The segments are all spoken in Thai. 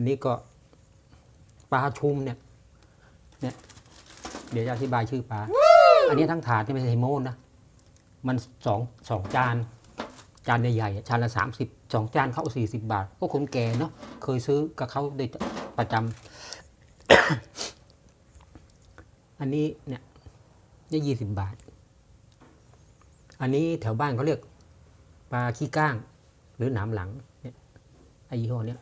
วันนี้ก็ปลาชุมเนี่ยเนี่ยเดี๋ยวจะอธิบายชื่อปลา อันนี้ทั้งถาดนี่ไม่ใช่โมนนะ มันสองสองจาน จานใหญ่ๆอะจานละสามสิบสองจานเขาสี่สิบบาท ก็คนแก่เนาะเคยซื้อกับเขาโดยประจำอันนี้เนี่ยนี่ยี่สิบบาท อันนี้แถวบ้านเขาเรียกปลาขี้ก้าง หรือหนามหลังเนี่ยไอยี่ห้อเนี้ย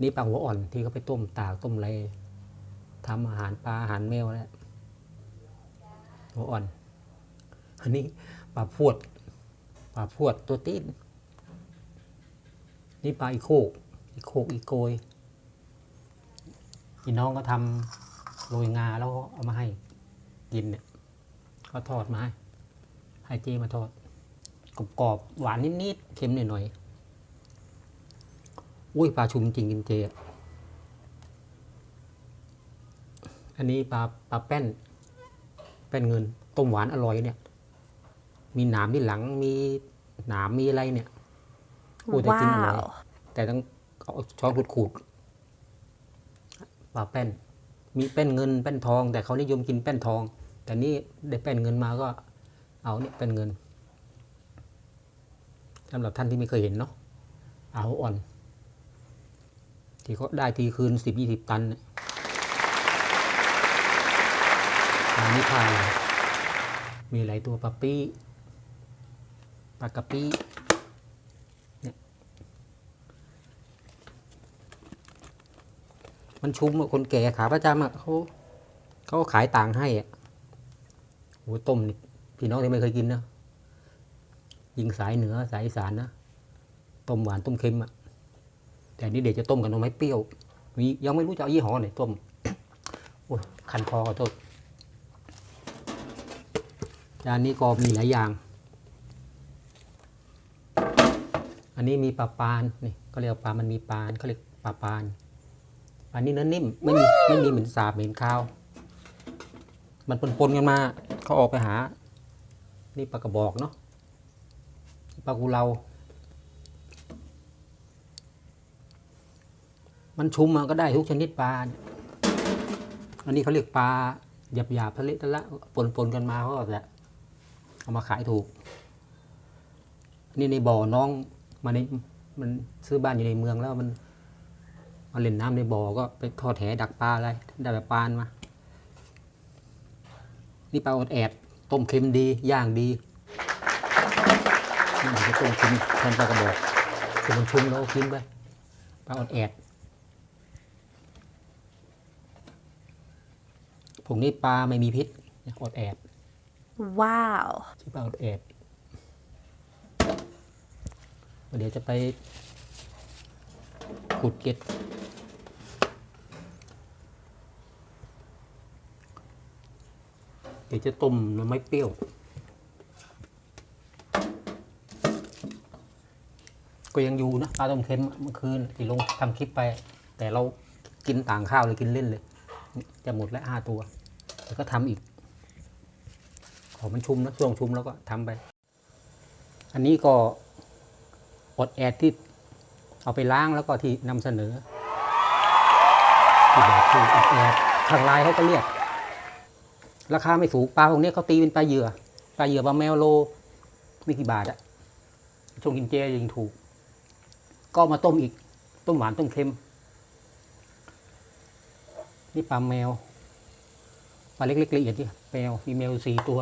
นี่ปลาหัวอ่อนที่เขาไปต้มตากต้มอะไรทำอาหารปลาอาหารแมวแล้วหัวอ่อน อันนี้ปลาพวดปลาพวดตัวตีนนี่ปลาอีโคกอีโคกอีโกยพี่น้องก็ทำโรยงาแล้วเอามาให้กินเนี่ยก็ทอดมาให้ให้เจมาทอดกรอบๆหวานนิดๆเค็มหน่อยๆ อุ้ยปลาชุมจริงกินเจอะอันนี้ปลาปลาแป้น แป้นเงินต้มหวานอร่อยเนี่ย มีหนามที่หลังมีหนามมีอะไรเนี่ยโอ้แต่กินอร่อยว้าวแต่ต้องเอาช้อนขูดๆปลาแป้น มีแป้นเงินแป้นทอง แต่เขานิยมกินแป้นทอง แต่นี่ได้แป้นเงินมาก็ เอาเนี่ยแป้นเงินสำหรับท่านที่ไม่เคยเห็นเนาะเอาอ่อน ที่เขาได้ทีคืนสิบยี่สิบตันเนี่ยอันนี้พายมีหลายตัวปลาปี้ปลากระปี้เนี่ยมันชุมอะคนแก่ขาประจำอะเขาเขาขายต่างให้อะโหต้มนี่พี่น้องที่ไม่เคยกินนะ ยิงสายเหนือสายอีสานนะ ต้มหวานต้มเค็มอะ แต่นนี้เดี๋ยวจะต้มกับน่อไม้เปรี้ยวยังไม่รู้จะเอายี่ห้อไหนต้มโอ้ยคันคอขอโทษจานนี้ก็มีหลายอย่าง อันนี้มีปลาปานนี่ก็เรียกปลา มันมีปานเขาเรียกปลาปาน อันนี้เนื้อนิ่มไม่มีไม่มีเหม็นสาบเหม็นคาว มันปนๆกันมาเขาออกไปหา นี่ปลากระบอกเนาะปลากุเลา มันชุมมันก็ได้ทุกชนิดปลา อันนี้เขาเรียกปลาหยาบหยาบทะเลทะละปนปนๆกันมาเขาก็จะเอามาขายถูก นี่ในบ่อน้องมาในมันซื้อบ้านอยู่ในเมืองแล้วมันมาเล่นน้ำในบ่อก็ไปทอดแหดักปลาอะไรได้แบบปลานมา นี่ปลาอดแอดต้มเค็มดีย่างดีนี่จะต้มเค็มแทนปลากระบอกคือมันชุ่มแล้วก็กินไปปลาอดแอด พวกนี้ปลาไม่มีพิษอดแอดว้าวชื่อปลาอดแอดเดี๋ยวจะไปขุดเก็ดเดี๋ยวจะต้มหน่อไม้เปรี้ยว ก็ยังอยู่นะปลาต้มเค็มเมื่อคืนที่ลงทำคลิปไป แต่เรากินต่างข้าวเลยกินเล่นเลย จะหมดแล้วห้าตัว แล้วก็ทำอีก ของมันชุมนะช่วงชุมแล้วก็ทำไป อันนี้ก็อดแอดที่เอาไปล้างแล้วก็ที่นำเสนอที่แบอกคืออดแอดทางไลน์เขาก็เรียก ราคาไม่สูงปลาพวกนี้เขาตีเป็นปลาเหยื่อปลาเหยื่อปลาแมวโลไม่กี่บาทอะช่วงกินเจยังถูก ก็มาต้มอีก ต้มหวานต้มเค็ม นี่ปลาแมว ปลาเล็กๆละเอียดที่แมวมีแมวสี่ตัว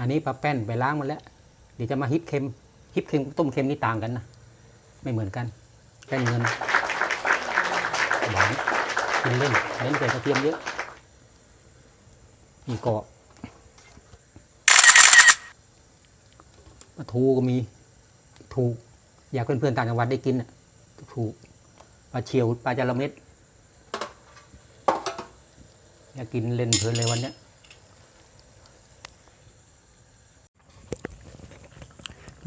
อันนี้ปลาแป้นไปล้างมาแล้ว เดี๋ยวจะมาฮิปเค็มฮิปเค็มต้มเค็มนี่ต่างกันนะไม่เหมือนกันแป้นเงินหวานเล่นเล่นใส่กระเทียมเยอะมีเกาะปลาทูก็มีถูก อยากเพื่อนๆต่างจังหวัดได้กินอะถูกปลาเชียวปลาจระเม็ด อยากกินเล่นเพลินเลยวันเนี้ย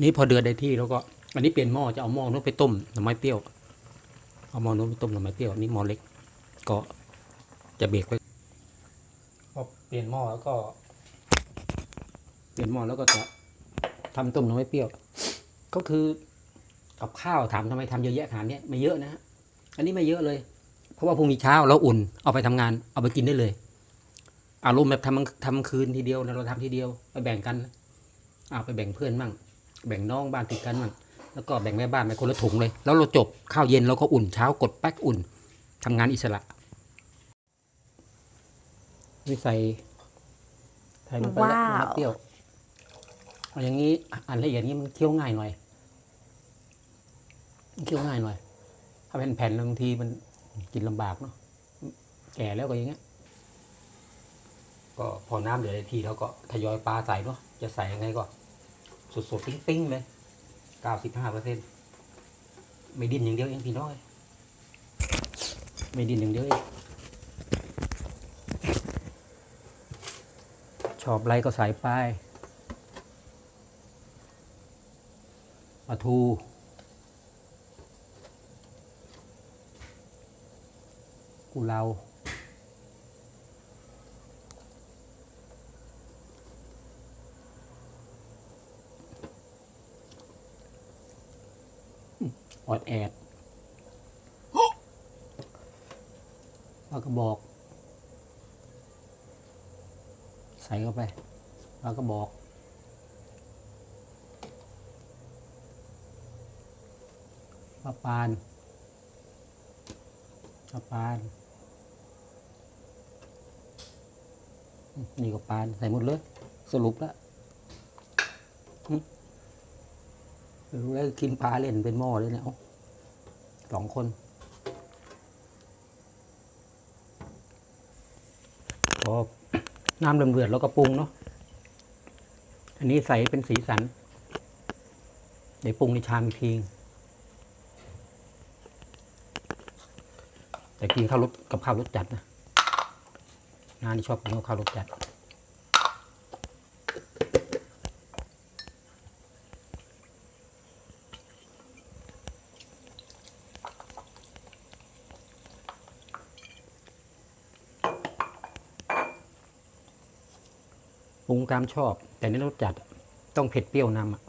นี่พอเดือดได้ที่แล้วก็อันนี้เปลี่ยนหม้อจะเอาหม้อนู้นไปต้มหน่อไม้เปรี้ยว เอาหม้อนู้นไปต้มหน่อไม้เปรี้ยวนี่หม้อเล็ก ก็จะเบรกไว้พอเปลี่ยนหม้อแล้วก็ เปลี่ยนหม้อแล้วก็จะทำต้มน้ำไม่เปรี้ยว ก็คือกับข้าวถามทำไมทำเยอะแยะขนาดเนี้ยไม่เยอะนะฮะอันนี้ไม่เยอะเลย เพราะว่าพรุ่งนี้เช้าเราอุ่นเอาไปทำงาน เอาไปกินได้เลย อารมณ์แบบทำทำคืนทีเดียวนะเราทำทีเดียวไปแบ่งกันเอาไปแบ่งเพื่อนบ้างแบ่งน้องบ้านติดกันบ้างแล้วก็แบ่งแม่บ้านไปคนละถุงเลย แล้วเราจบข้าวเย็นเราก็อุ่นเช้ากดแป๊กอุ่นทำงานอิสระนี่ใส่ใส่ลงไปแล้วว้าวมันเปรี้ยวเอาอย่างนี้อันละเอียดนี้มันเคี้ยวง่ายหน่อยมันเคี้ยวง่ายหน่อย ถ้าเป็นแผ่นๆบางทีมัน กินลำบากเนาะแก่แล้วก็อย่างเงี้ย ก็พอน้ำเดือทีเราก็ทยอยปลาใส่เนาะจะใส่ยังไงก็ สดๆปิ้งๆเลยเก้าสิบห้าเปอร์เซ็นไม่ดิ้นอย่างเดียวเองพี่น้อยไม่ดิ้นอย่างเดียวเองชอบไรก็ใส่ไปปลาทูุเลาออดแอดแล้วก็บอก ใส่เข้าไปแล้วก็บอกปลาปานปลาปานอืม นี่ก็ปานใส่หมดเลย สรุปแล้วรู้แล้วกินปลาเล่นเป็นหม้อเลยเนี่ยสองคนพอน้ำเริ่มเดือดแล้วก็ปรุงเนาะอันนี้ใส่เป็นสีสัน เดี๋ยวปรุงในชามอีกทีแต่กินข้าวรสกับข้าวรสจัดนะ น้านี่ชอบกินข้าวรสจัดปรุงตามชอบ แต่ในรสจัดต้องเผ็ดเปรี้ยวนำอะ